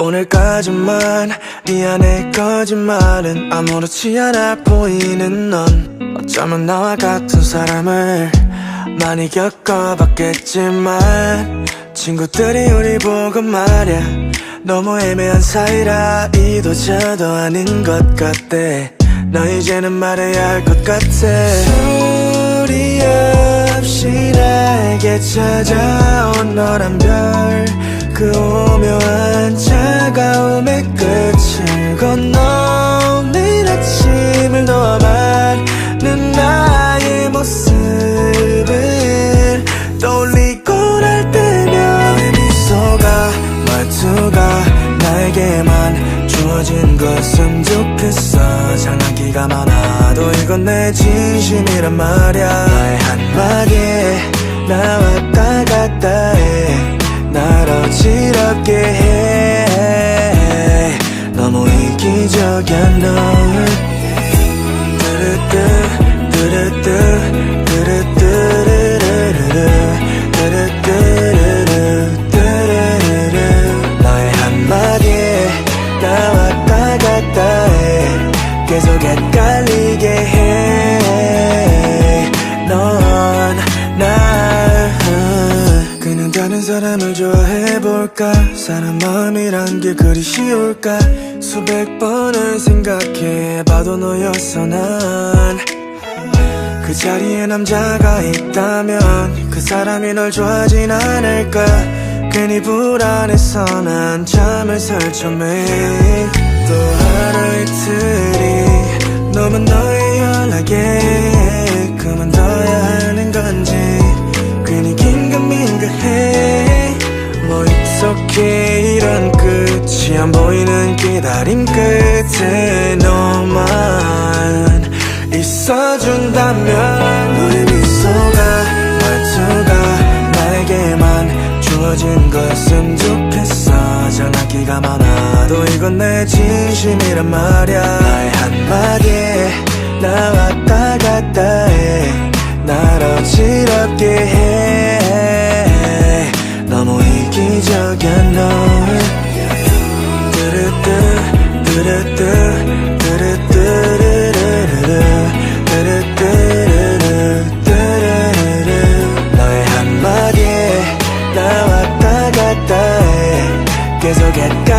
오늘까지만 이 안에 거짓말은 아무렇지 않아 보이는 넌 어쩌면 나와 같은 사람을 많이 겪어봤겠지만 친구들이 우리 보고 말야 너무 애매한 사이라 이도 저도 아닌 것 같대 너 이제는 말해야 할 것 같아. 소리 없이 나에게 찾아온 너란 별 그 오묘한 차가움의 끝을 건너 매일 아침을 놓아맞는 나의 모습을 떠올리고 날 때면 내 미소가 말투가 나에게만 주어진 것은 좋겠어. 장난기가 많아도 이건 내 진심이란 말야. 나의 한마디에 나 왔다. 갔다 해날 어지럽게 해. 너무 이기적이야 넌 뚜루뚜 다른 사람을 좋아해볼까? 사람 마음이란 게 그리 쉬울까? 수백 번을 생각해봐도 너였어 난. 그 자리에 남자가 있다면 그 사람이 널 좋아하진 않을까? 괜히 불안해서 난 잠을 설쳐 매일 또 하루 이 기다림 끝에 너만 있어준다면 너의 미소가 말투가 나에게만 주어진 것은 좋겠어. 장난기가 많아도 이건 내 진심이란 말야. 나의 한마디에 나 왔다 갔다 해 날 어지럽게 해 너의 한마디에 나왔다 갔다 해 계속 했다.